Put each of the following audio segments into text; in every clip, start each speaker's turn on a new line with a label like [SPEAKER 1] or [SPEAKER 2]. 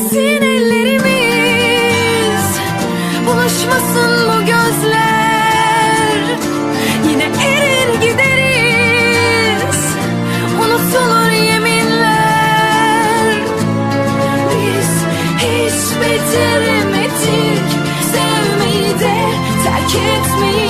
[SPEAKER 1] Değmesin ellerimiz. Buluşmasın bu gözler. Yine erir gideriz. Unutulur yeminler. Biz hiç beceremedik Sevmeyi de terk etmeyi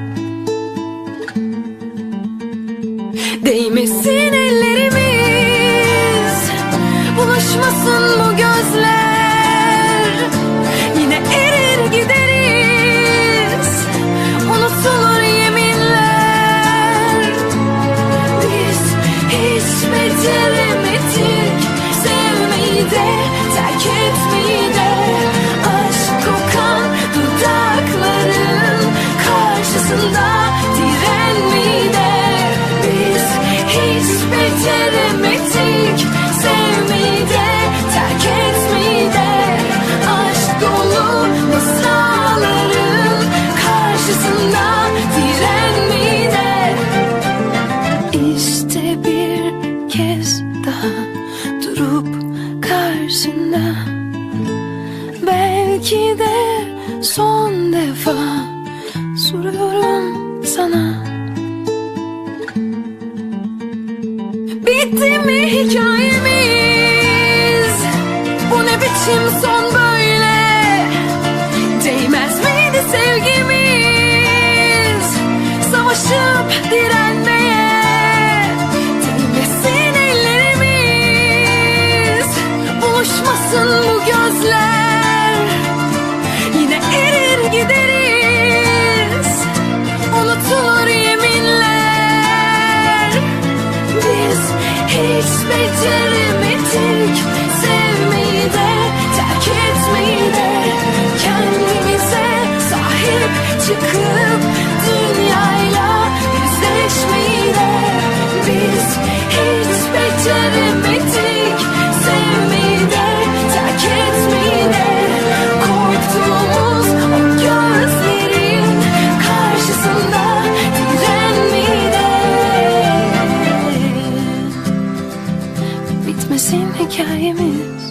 [SPEAKER 1] masalların Karşısında direnmeyi İşte bir kez daha durup karşında. Belki de son defa soruyorum sana. Bitti mi hikayemiz? Bu ne biçim son Buluşmasın bu gözler Bitmesin hikayemiz